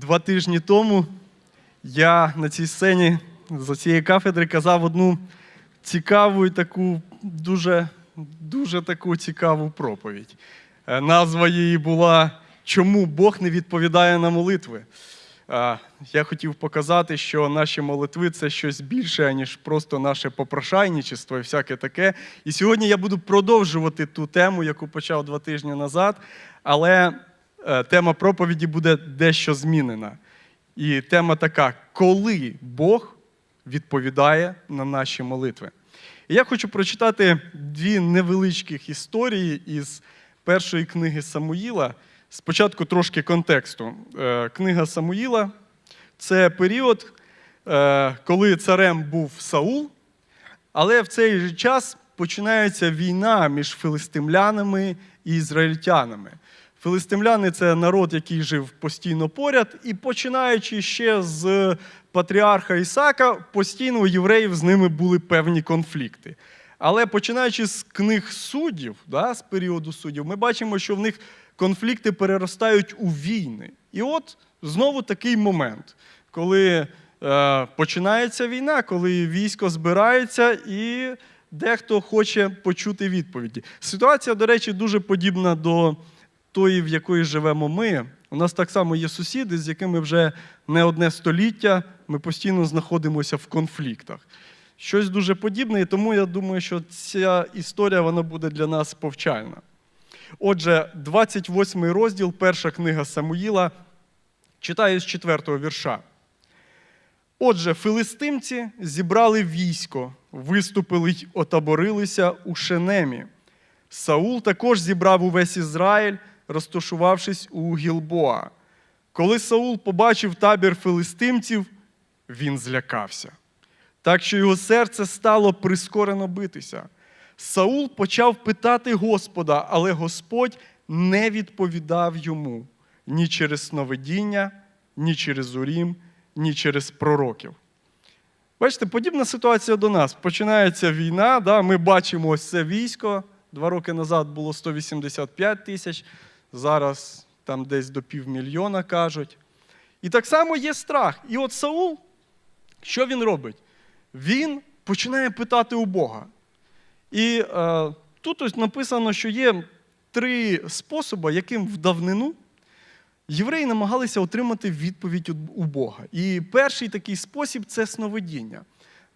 Два тижні тому я на цій сцені з цієї кафедри казав одну цікаву і таку дуже, дуже таку цікаву проповідь. Е, Назва її була Чому Бог не відповідає на молитви? Я хотів показати, що наші молитви це щось більше, ніж просто наше попрошайничество і всяке таке. І сьогодні я буду продовжувати ту тему, яку почав два тижні назад, але тема проповіді буде дещо змінена. І тема така: коли Бог відповідає на наші молитви. І я хочу прочитати дві невеличких історії із першої книги Самуїла. Спочатку трошки контексту. Е, Книга Самуїла це період, е, коли царем був Саул, але в цей же час починається війна між филистимлянами і ізраїльтянами. Филистимляни це народ, який жив постійно поряд, і починаючи ще з патріарха Ісака, постійно у євреїв з ними були певні конфлікти. Але починаючи з книг суддів, да, з періоду суддів, ми бачимо, що в них конфлікти переростають у війни. І от знову такий момент, коли е, починається війна, коли військо збирається і дехто хоче почути відповіді. Ситуація, до речі, дуже подібна до тої, в якої живемо ми. У нас так само є сусіди, з якими вже не одне століття ми постійно знаходимося в конфліктах. Щось дуже подібне, і тому я думаю, що ця історія вона буде для нас повчальна. Отже, 28 розділ, перша книга Самуїла, читаю з 4 вірша. Отже, филистимці зібрали військо, виступили й отаборилися у Шенемі. Саул також зібрав увесь Ізраїль, розташувавшись у Гілбоа. Коли Саул побачив табір филистимців, він злякався, так що його серце стало прискорено битися. Саул почав питати Господа, але Господь не відповідав йому ні через сновидіння, ні через урім, ні через пророків. Бачите, подібна ситуація до нас. Починається війна, да, ми бачимо ось це військо. Два роки назад було 185 тисяч, зараз там десь до півмільйона кажуть. І так само є страх. І от Саул, що він робить? Він починає питати у Бога. І е, тут ось написано, що є три способи, яким в давнину євреї намагалися отримати відповідь у Бога. І перший такий спосіб це сновидіння.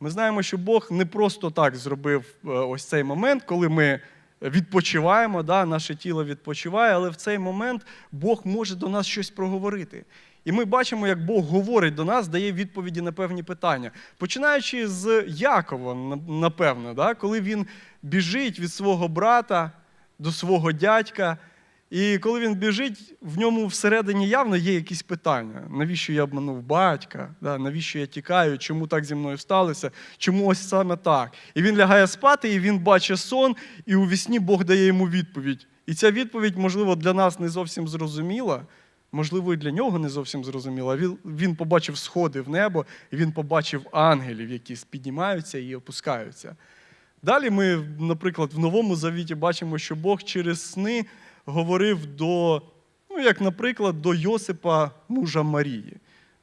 Ми знаємо, що Бог не просто так зробив е, ось цей момент, коли ми відпочиваємо, да, наше тіло відпочиває, але в цей момент Бог може до нас щось проговорити. І ми бачимо, як Бог говорить до нас, дає відповіді на певні питання. Починаючи з Якова, напевно, да, коли він біжить від свого брата до свого дядька. І коли він біжить, в ньому всередині явно є якісь питання. Навіщо я обманув батька? Да? Навіщо я тікаю? Чому так зі мною сталося? Чому ось саме так? І він лягає спати, і він бачить сон, і у вісні Бог дає йому відповідь. І ця відповідь, можливо, для нас не зовсім зрозуміла, можливо, і для нього не зовсім зрозуміла. Він, він побачив сходи в небо, і він побачив ангелів, які піднімаються і опускаються. Далі ми, наприклад, в Новому Завіті бачимо, що Бог через сни говорив до, ну, як, наприклад, до Йосипа, мужа Марії.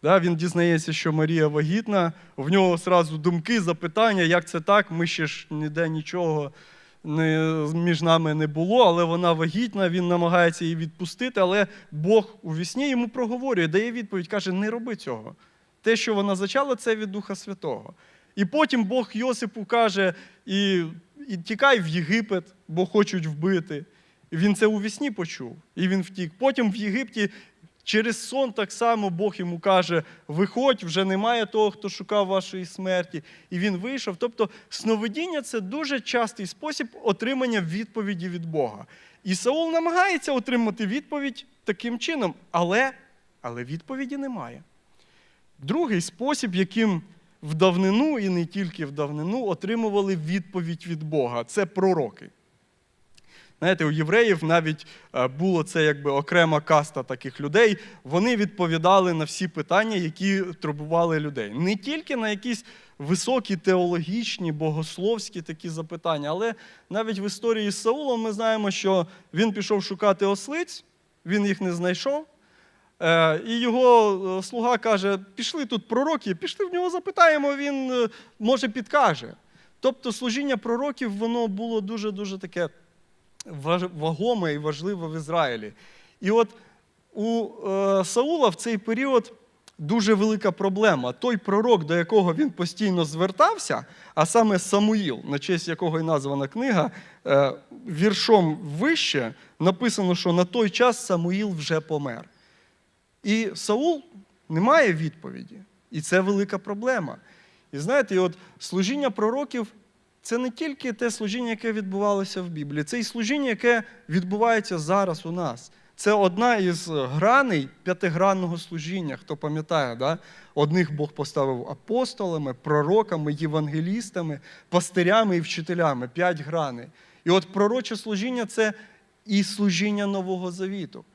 Да, Він дізнається, що Марія вагітна, в нього одразу думки, запитання, як це так, ми ще ж ніде нічого не, між нами не було, але вона вагітна, він намагається її відпустити, але Бог у вісні йому проговорює, дає відповідь, каже, не роби цього. Те, що вона зачала, це від Духа Святого. І потім Бог Йосипу каже, і, і тікай в Єгипет, бо хочуть вбити. Він це у вісні почув, і він втік. Потім в Єгипті через сон так само Бог йому каже: виходь, вже немає того, хто шукав вашої смерті. І він вийшов. Тобто, сновидіння це дуже частий спосіб отримання відповіді від Бога. І Саул намагається отримати відповідь таким чином, але, але відповіді немає. Другий спосіб, яким в давнину і не тільки в давнину отримували відповідь від Бога це пророки. Знаєте, у євреїв навіть е, було це якби окрема каста таких людей. Вони відповідали на всі питання, які турбували людей. Не тільки на якісь високі теологічні, богословські такі запитання, але навіть в історії з Саулом ми знаємо, що він пішов шукати ослиць, він їх не знайшов. Е, І його е, слуга каже: пішли тут пророки, пішли в нього запитаємо, він може підкаже. Тобто служіння пророків воно було дуже-дуже таке вагоме і важливе в Ізраїлі. І от у е, Саула в цей період дуже велика проблема. Той пророк, до якого він постійно звертався, а саме Самуїл, на честь якого і названа книга, е, віршом вище написано, що на той час Самуїл вже помер. І Саул не має відповіді. І це велика проблема. І знаєте, і от служіння пророків це не тільки те служіння, яке відбувалося в Біблії, це і служіння, яке відбувається зараз у нас. Це одна із граней п'ятигранного служіння, хто пам'ятає, да? одних Бог поставив апостолами, пророками, євангелістами, пастирями і вчителями. П'ять граней. І от пророче служіння це і служіння Нового Завіту.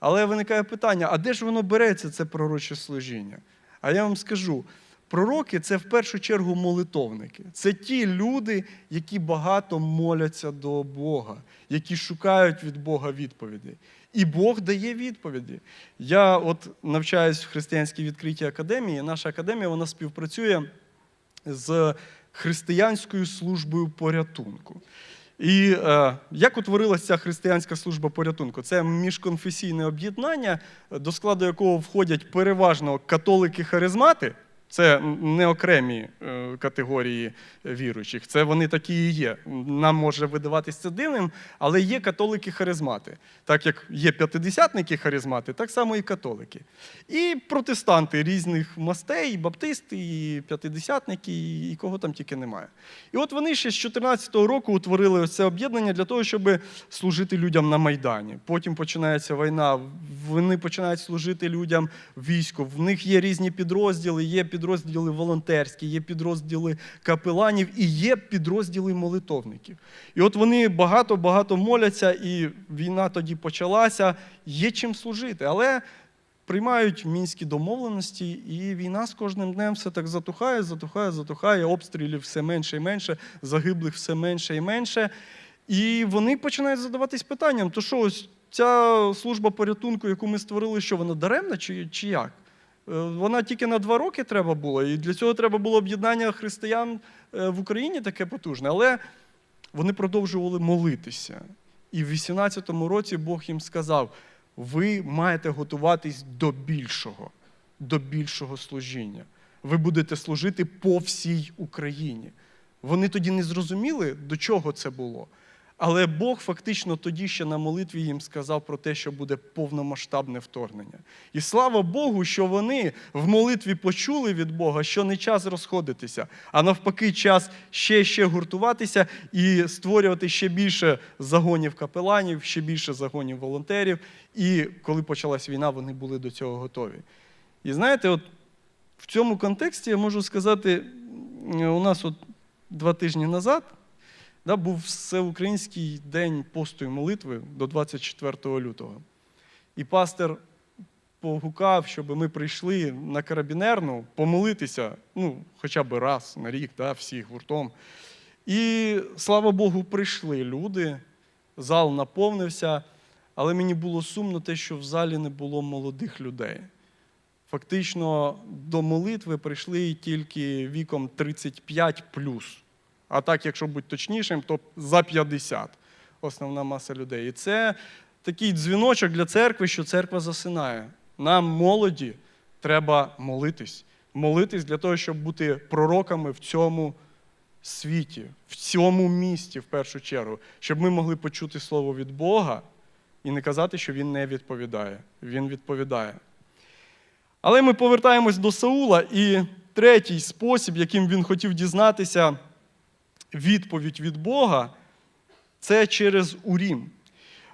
Але виникає питання: а де ж воно береться, це пророче служіння? А я вам скажу: пророки це в першу чергу молитовники. Це ті люди, які багато моляться до Бога, які шукають від Бога відповідей. І Бог дає відповіді. Я от навчаюсь в християнській відкритій академії. Наша академія вона співпрацює з християнською службою порятунку. І е, як утворилася ця християнська служба порятунку? Це міжконфесійне об'єднання, до складу якого входять переважно католики-харизмати. Це не окремі е, категорії віруючих, це вони такі і є. Нам може видаватися це дивним, але є католики-харизмати. Так як є п'ятидесятники-харизмати, так само і католики. І протестанти різних мастей, і баптисти, і п'ятидесятники, і- кого там тільки немає. І от вони ще з 14-го року утворили це об'єднання для того, щоб служити людям на Майдані. Потім починається війна, вони починають служити людям в війську. В них є різні підрозділи, є підрозділи волонтерські, є підрозділи капеланів і є підрозділи молитовників. І от вони багато-багато моляться, і війна тоді почалася, є чим служити. Але приймають мінські домовленості, і війна з кожним днем все так затухає, затухає, затухає, обстрілів все менше і менше, загиблих все менше і менше. І вони починають задаватись питанням: то що ось ця служба порятунку, яку ми створили, що вона даремна чи, чи як? Е, Вона тільки на два роки треба було, і для цього треба було об'єднання християн е, в Україні таке потужне. Але вони продовжували молитися. І в 18-му році Бог їм сказав: ви маєте готуватись до більшого, до більшого служіння. Ви будете служити по всій Україні. Вони тоді не зрозуміли, до чого це було. Але Бог фактично тоді ще на молитві їм сказав про те, що буде повномасштабне вторгнення. І слава Богу, що вони в молитві почули від Бога, що не час розходитися, а навпаки, час ще ще гуртуватися і створювати ще більше загонів капеланів, ще більше загонів волонтерів. І коли почалась війна, вони були до цього готові. І знаєте, от в цьому контексті я можу сказати, у нас от два тижні назад да, був всеукраїнський день посту і молитви до 24 лютого. І пастор погукав, щоб ми прийшли на карабінерну помолитися, ну, хоча б раз на рік, да, всі гуртом. І слава Богу, прийшли люди, зал наповнився, але мені було сумно те, що в залі не було молодих людей. Фактично до молитви прийшли тільки віком 35 а так, якщо бути точнішим, то за 50 основна маса людей. І це такий дзвіночок для церкви, що церква засинає. Нам, молоді, треба молитись. Молитись для того, щоб бути пророками в цьому світі, в цьому місті, в першу чергу, щоб ми могли почути слово від Бога і не казати, що Він не відповідає. Він відповідає. Але ми повертаємось до Саула, і третій спосіб, яким він хотів дізнатися відповідь від Бога, це через Урім.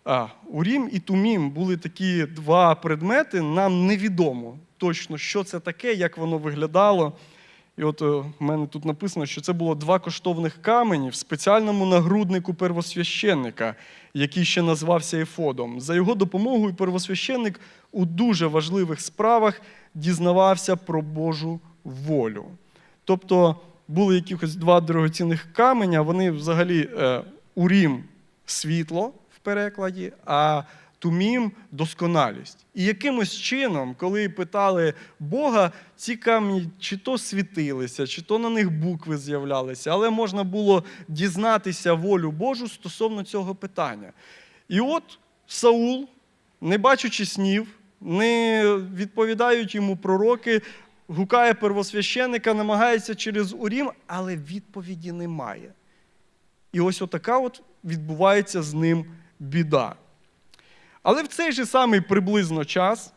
А, Урім і Тумім були такі два предмети. Нам невідомо точно, що це таке, як воно виглядало. І от е, в мене тут написано, що це було два коштовних камені в спеціальному нагруднику первосвященника, який ще назвався Ефодом. За його допомогою первосвященник у дуже важливих справах дізнавався про Божу волю. Тобто були якихось два дорогоцінних каменя, вони взагалі е, урім світло в перекладі, а тумім досконалість. І якимось чином, коли питали Бога, ці камні чи то світилися, чи то на них букви з'являлися, але можна було дізнатися волю Божу стосовно цього питання. І от Саул, не бачучи снів, не відповідають йому пророки, гукає первосвященика, намагається через Урім, але відповіді немає. І ось отака от відбувається з ним біда. Але в цей же самий приблизно час,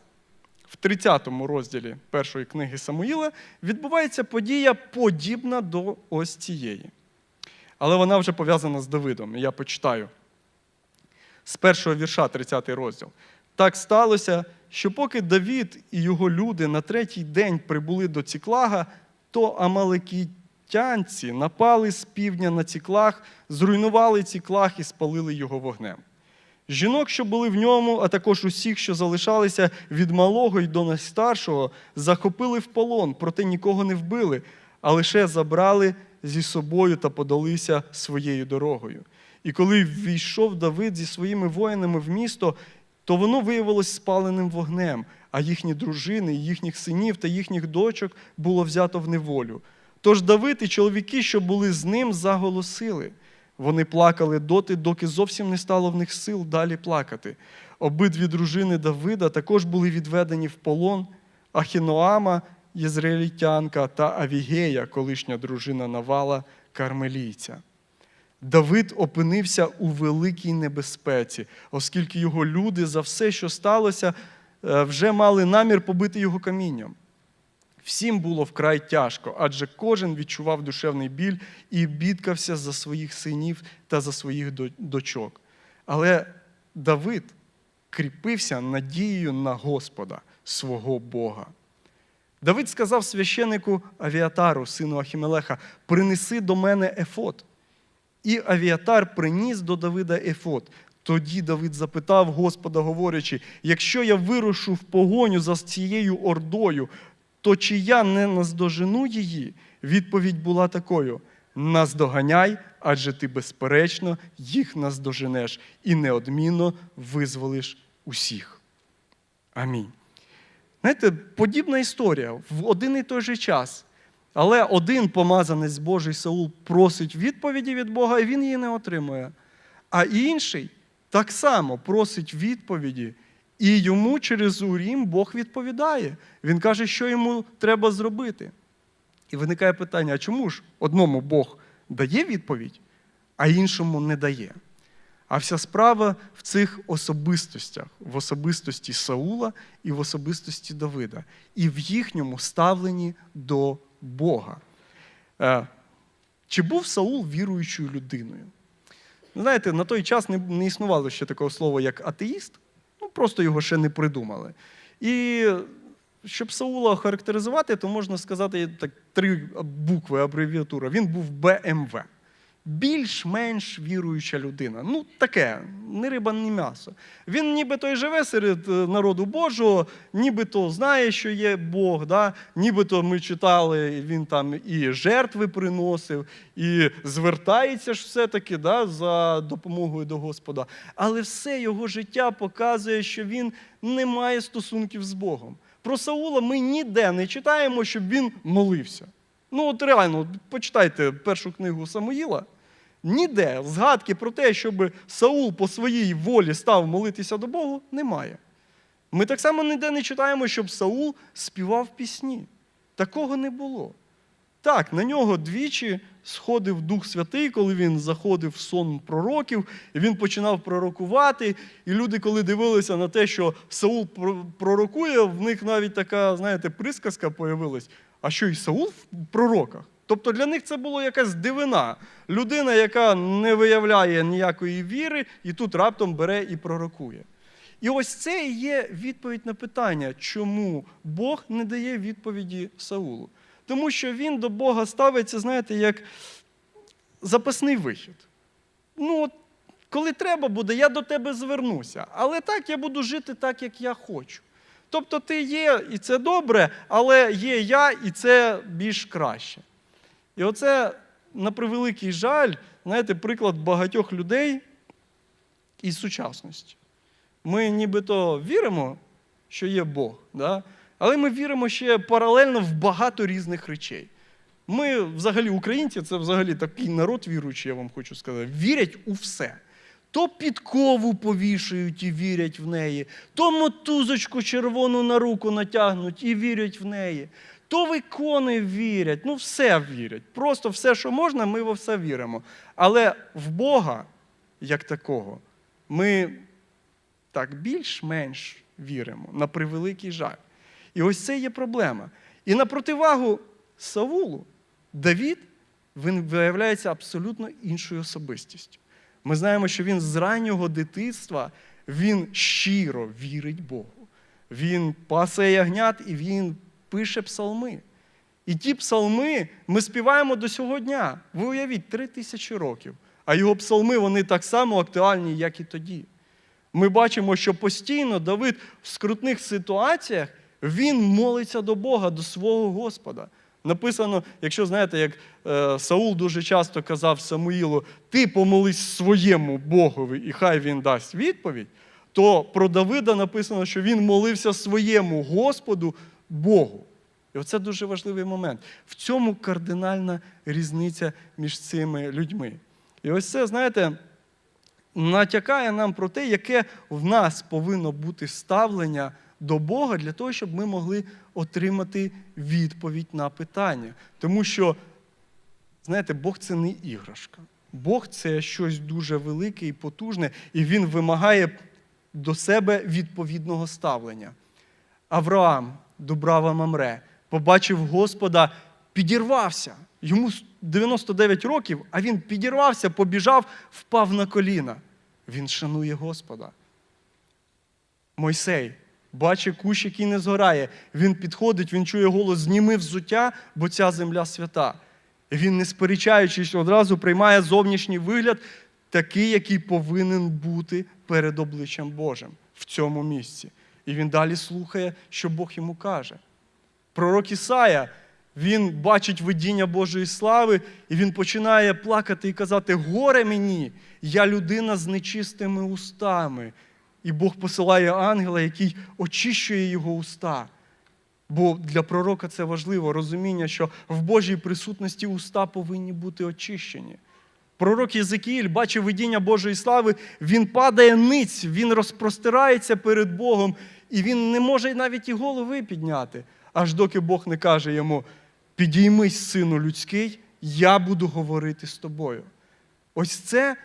в 30 розділі першої книги Самуїла, відбувається подія подібна до ось цієї. Але вона вже пов'язана з Давидом. Я почитаю з першого вірша, 30 розділ. Так сталося, що поки Давід і його люди на третій день прибули до Ціклага, то амалекітянці напали з півдня на Ціклаг, зруйнували Ціклаг і спалили його вогнем. Жінок, що були в ньому, а також усіх, що залишалися від малого й до найстаршого, захопили в полон, проте нікого не вбили, а лише забрали зі собою та подалися своєю дорогою. І коли війшов Давид зі своїми воїнами в місто, то воно виявилось спаленим вогнем, а їхні дружини, їхніх синів та їхніх дочок було взято в неволю. Тож Давид і чоловіки, що були з ним, заголосили. Вони плакали доти, доки зовсім не стало в них сил далі плакати. Обидві дружини Давида також були відведені в полон, Ахіноама, єзраїльтянка, та Авігея, колишня дружина Навала, кармелійця. Давид опинився у великій небезпеці, оскільки його люди за все, що сталося, е, вже мали намір побити його камінням. Всім було вкрай тяжко, адже кожен відчував душевний біль і бідкався за своїх синів та за своїх дочок. Але Давид кріпився надією на Господа, свого Бога. Давид сказав священику Авіатару, сину Ахімелеха, принеси до мене ефот. І Авіатар приніс до Давида ефот. Тоді Давид запитав Господа, говорячи: якщо я вирушу в погоню за цією ордою, то чи я не наздожену її? Відповідь була такою: наздоганяй, адже ти безперечно їх наздоженеш і неодмінно визволиш усіх. Амінь. Знаєте, подібна історія в один і той же час. Але один помазанець Божий Саул просить відповіді від Бога, і він її не отримує. А інший так само просить відповіді, і йому через Урім Бог відповідає. Він каже, що йому треба зробити. І виникає питання: а чому ж одному Бог дає відповідь, а іншому не дає? А вся справа в цих особистостях, в особистості Саула і в особистості Давида, і в їхньому ставленні до Бога. Е, Чи був Саул віруючою людиною? Знаєте, на той час не, не існувало ще такого слова, як атеїст, ну просто його ще не придумали. І щоб Саула охарактеризувати, то можна сказати так, три букви абревіатура. Він був БМВ. Більш-менш віруюча людина. Ну, таке, не риба, ні м'ясо. Він нібито й живе серед е, народу Божого, нібито знає, що є Бог, да? нібито ми читали, він там і жертви приносив, і звертається ж все-таки да, за допомогою до Господа. Але все його життя показує, що він не має стосунків з Богом. Про Саула ми ніде не читаємо, щоб він молився. Ну, от реально, почитайте першу книгу Самуїла. Ніде згадки про те, щоб Саул по своїй волі став молитися до Богу, немає. Ми так само ніде не читаємо, щоб Саул співав пісні. Такого не було. Так, на нього двічі сходив Дух Святий, коли він заходив в сон пророків, і він починав пророкувати. І люди, коли дивилися на те, що Саул пророкує, в них навіть така, знаєте, присказка появилась. А що і Саул в пророках? Тобто для них це було якась дивина. Людина, яка не виявляє ніякої віри, і тут раптом бере і пророкує. І ось це і є відповідь на питання, чому Бог не дає відповіді Саулу. Тому що він до Бога ставиться, знаєте, як запасний вихід. Ну, от, коли треба буде, я до тебе звернуся. Але так я буду жити так, як я хочу. Тобто ти є, і це добре, але є я, і це більш краще. І оце, на превеликий жаль, знаєте, приклад багатьох людей із сучасності. Ми нібито віримо, що є Бог, да? але ми віримо ще паралельно в багато різних речей. Ми, взагалі, українці, це взагалі такий народ віруючий, я вам хочу сказати, вірять у все. То підкову повішають і вірять в неї, то мотузочку червону на руку натягнуть і вірять в неї, то в ікони вірять, ну все вірять. Просто все, що можна, ми во все віримо. Але в Бога, як такого, ми так більш-менш віримо, на превеликий жаль. І ось це є проблема. І на противагу Саулу, Давід, він виявляється абсолютно іншою особистістю. Ми знаємо, що він з раннього дитинства він щиро вірить Богу. Він пасе ягнят і він пише псалми. І ті псалми ми співаємо до сього дня. Ви уявіть, три тисячі років. А його псалми вони так само актуальні, як і тоді. Ми бачимо, що постійно Давид в скрутних ситуаціях він молиться до Бога, до свого Господа. Написано, якщо знаєте, як е, Саул дуже часто казав Самуїлу, ти помолись своєму Богові, і хай він дасть відповідь, то про Давида написано, що він молився своєму Господу Богу. І оце дуже важливий момент. В цьому кардинальна різниця між цими людьми. І ось це, знаєте, натякає нам про те, яке в нас повинно бути ставлення до Бога для того, щоб ми могли отримати відповідь на питання. Тому що, знаєте, Бог це не іграшка. Бог це щось дуже велике і потужне, і Він вимагає до себе відповідного ставлення. Авраам, Дубрава Мамре, побачив Господа, підірвався. Йому 99 років, а він підірвався, побіжав, впав на коліна. Він шанує Господа. Мойсей бачить кущ, який не згорає. Він підходить, він чує голос зніми взуття, бо ця земля свята. Він, не сперечаючись, одразу приймає зовнішній вигляд, такий, який повинен бути перед обличчям Божим в цьому місці. І він далі слухає, що Бог йому каже. Пророк Ісая, він бачить видіння Божої слави, і він починає плакати і казати: Горе мені, я людина з нечистими устами. І Бог посилає ангела, який очищує його уста. Бо для пророка це важливо розуміння, що в Божій присутності уста повинні бути очищені. Пророк Єзекіїль бачив видіння Божої слави, він падає ниць, він розпростирається перед Богом, і він не може навіть і голови підняти, аж доки Бог не каже йому: підіймись, сину людський, я буду говорити з тобою. Ось це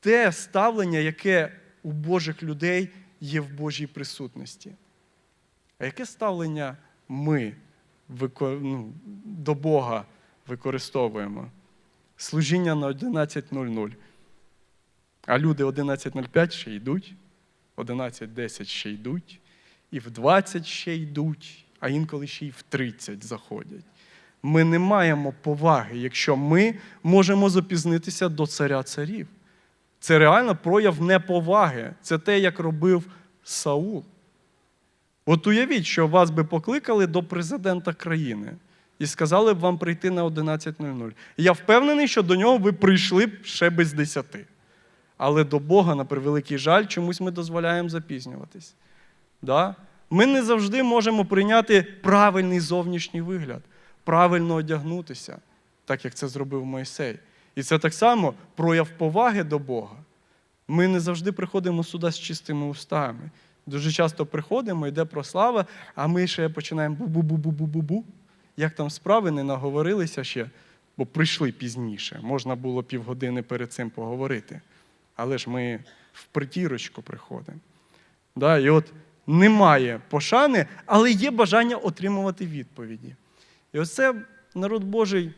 те ставлення, яке у Божих людей є в Божій присутності. А яке ставлення ми ну, до Бога використовуємо? Служіння на 11.00. А люди 11.05 ще йдуть, 11.10 ще йдуть, і в 20 ще йдуть, а інколи ще й в 30 заходять. Ми не маємо поваги, якщо ми можемо запізнитися до царя царів. Це реально прояв неповаги. Це те, як робив Саул. От уявіть, що вас би покликали до президента країни і сказали б вам прийти на 11.00. Я впевнений, що до нього ви прийшли б ще без 10. Але до Бога, на превеликий жаль, чомусь ми дозволяємо запізнюватись. Да? Ми не завжди можемо прийняти правильний зовнішній вигляд, правильно одягнутися, так як це зробив Мойсей. І це так само прояв поваги до Бога. Ми не завжди приходимо сюди з чистими устами. Дуже часто приходимо, йде прослава, а ми ще починаємо бу-бу-бу-бу-бу-бу-бу. Як там справи не наговорилися ще, бо прийшли пізніше. Можна було півгодини перед цим поговорити. Але ж ми в притірочку приходимо. Да? І от немає пошани, але є бажання отримувати відповіді. І ось це народ Божий,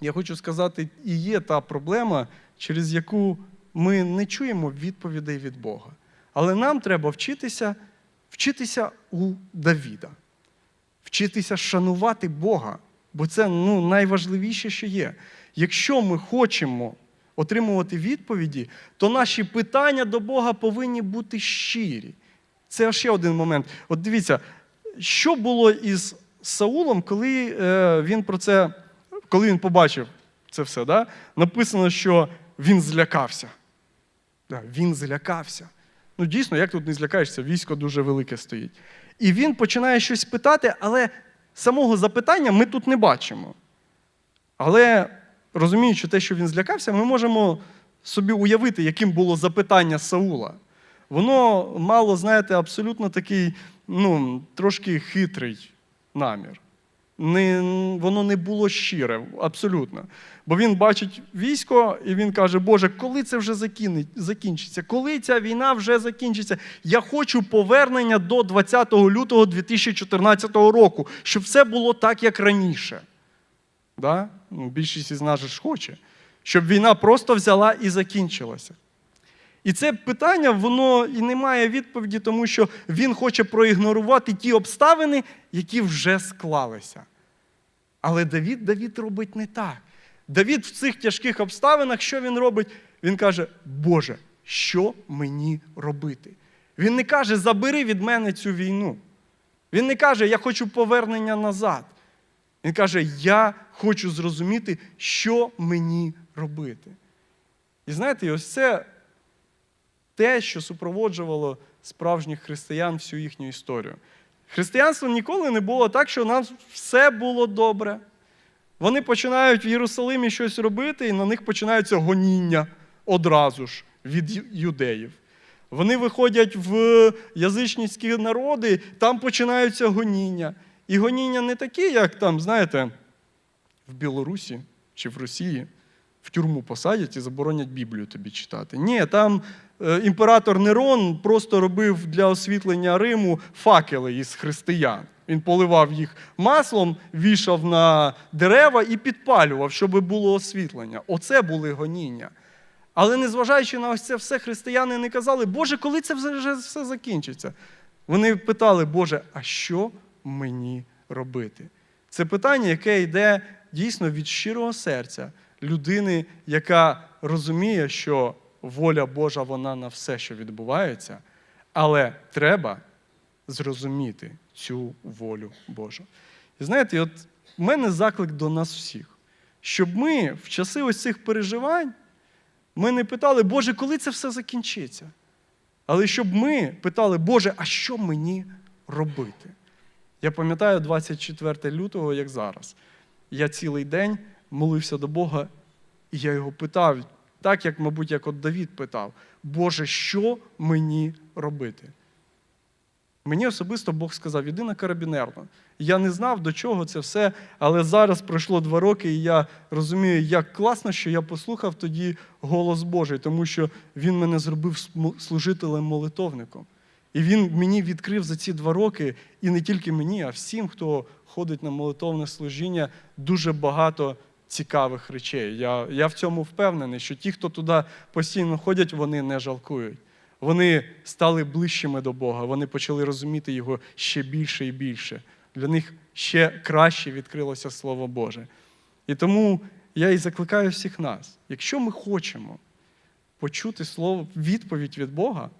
я хочу сказати, і є та проблема, через яку ми не чуємо відповідей від Бога. Але нам треба вчитися, вчитися у Давіда, вчитися шанувати Бога, бо це ну, найважливіше, що є. Якщо ми хочемо отримувати відповіді, то наші питання до Бога повинні бути щирі. Це ще один момент. От дивіться, що було із Саулом, коли е, він про це, коли він побачив це все, да? написано, що він злякався. Да, Він злякався. Ну, дійсно, як тут не злякаєшся, військо дуже велике стоїть. І він починає щось питати, але самого запитання ми тут не бачимо. Але розуміючи те, що він злякався, ми можемо собі уявити, яким було запитання Саула. Воно мало, знаєте, абсолютно такий, ну, трошки хитрий намір. Не, воно не було щире, абсолютно. Бо він бачить військо, і він каже: Боже, коли це вже закінчиться? Коли ця війна вже закінчиться? Я хочу повернення до 20 лютого 2014 року, щоб все було так, як раніше. Да? Ну, більшість із нас ж хоче, щоб війна просто взяла і закінчилася. І це питання, воно і не має відповіді, тому що він хоче проігнорувати ті обставини, які вже склалися. Але Давід, Давід робить не так. Давід в цих тяжких обставинах, що він робить? Він каже: Боже, що мені робити? Він не каже, забери від мене цю війну. Він не каже, я хочу повернення назад. Він каже, я хочу зрозуміти, що мені робити. І знаєте, ось це те, що супроводжувало справжніх християн всю їхню історію. Християнство ніколи не було так, що у нас все було добре. Вони починають в Єрусалимі щось робити, і на них починаються гоніння одразу ж від юдеїв. Вони виходять в язичницькі народи, там починаються гоніння. І гоніння не такі, як там, знаєте, в Білорусі чи в Росії в тюрму посадять і заборонять Біблію тобі читати. Ні, там імператор Нерон просто робив для освітлення Риму факели із християн. Він поливав їх маслом, вішав на дерева і підпалював, щоб було освітлення. Оце були гоніння. Але незважаючи на ось це все, християни не казали, Боже, коли це вже все закінчиться? Вони питали, Боже, а що мені робити? Це питання, яке йде дійсно від щирого серця людини, яка розуміє, що воля Божа вона на все, що відбувається, але треба зрозуміти цю волю Божу. І знаєте, от в мене заклик до нас всіх, щоб ми в часи ось цих переживань ми не питали, Боже, коли це все закінчиться? Але щоб ми питали, Боже, а що мені робити? Я пам'ятаю 24 лютого, як зараз. Я цілий день молився до Бога, і я його питав, так як, мабуть, як от Давід питав: Боже, що мені робити? Мені особисто Бог сказав, іди на карабінерну. Я не знав, до чого це все, але зараз пройшло два роки, і я розумію, як класно, що я послухав тоді голос Божий, тому що Він мене зробив служителем-молитовником. І він мені відкрив за ці два роки, і не тільки мені, а всім, хто ходить на молитовне служіння, дуже багато цікавих речей. Я, я в цьому впевнений, що ті, хто туди постійно ходять, вони не жалкують. Вони стали ближчими до Бога, вони почали розуміти Його ще більше і більше. Для них ще краще відкрилося Слово Боже. І тому я і закликаю всіх нас, якщо ми хочемо почути слово, відповідь від Бога,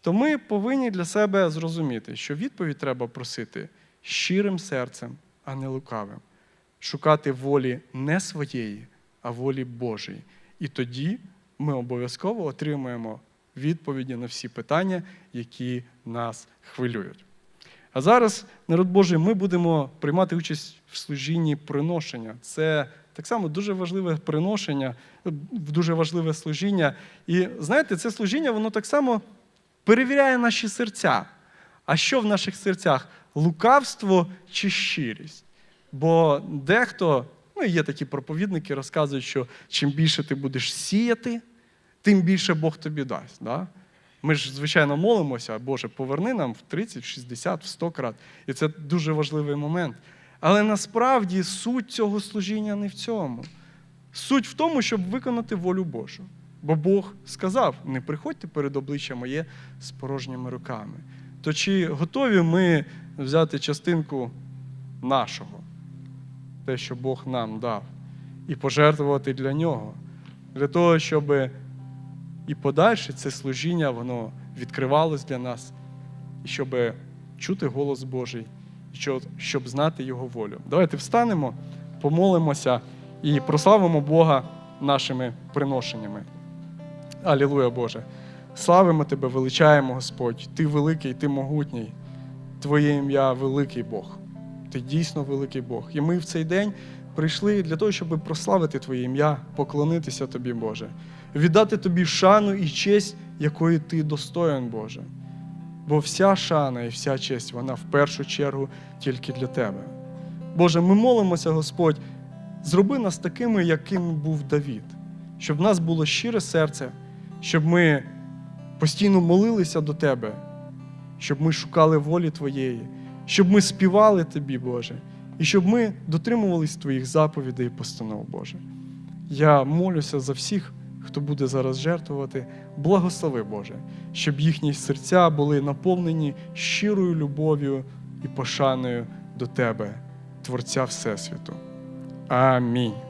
то ми повинні для себе зрозуміти, що відповідь треба просити щирим серцем, а не лукавим. Шукати волі не своєї, а волі Божої. І тоді ми обов'язково отримаємо відповіді на всі питання, які нас хвилюють. А зараз, народ Божий, ми будемо приймати участь в служінні приношення. Це так само дуже важливе приношення, дуже важливе служіння. І знаєте, це служіння, воно так само перевіряє наші серця. А що в наших серцях? Лукавство чи щирість? Бо дехто, ну є такі проповідники, розказують, що чим більше ти будеш сіяти, тим більше Бог тобі дасть. Да? Ми ж, звичайно, молимося, Боже, поверни нам в 30, в 60, в 100 крат. І це дуже важливий момент. Але насправді суть цього служіння не в цьому. Суть в тому, щоб виконати волю Божу. Бо Бог сказав: не приходьте перед обличчя моє з порожніми руками. То чи готові ми взяти частинку нашого, те, що Бог нам дав, і пожертвувати для нього, для того, щоб і подальше це служіння воно відкривалось для нас, і щоб чути голос Божий, щоб знати Його волю. Давайте встанемо, помолимося і прославимо Бога нашими приношеннями. Алілуя, Боже! славимо Тебе, величаємо, Господь. Ти великий, Ти могутній. Твоє ім'я великий Бог. Ти дійсно великий Бог. І ми в цей день прийшли для того, щоб прославити Твоє ім'я, поклонитися Тобі, Боже, віддати Тобі шану і честь, якої Ти достоин, Боже. Бо вся шана і вся честь, вона в першу чергу тільки для Тебе. Боже, ми молимося, Господь, зроби нас такими, яким був Давід, щоб в нас було щире серце, щоб ми постійно молилися до Тебе, щоб ми шукали волі Твоєї, щоб ми співали Тобі, Боже, і щоб ми дотримувались Твоїх заповідей і постанов, Боже. Я молюся за всіх, хто буде зараз жертвувати. Благослови, Боже, щоб їхні серця були наповнені щирою любов'ю і пошаною до Тебе, Творця Всесвіту. Амінь.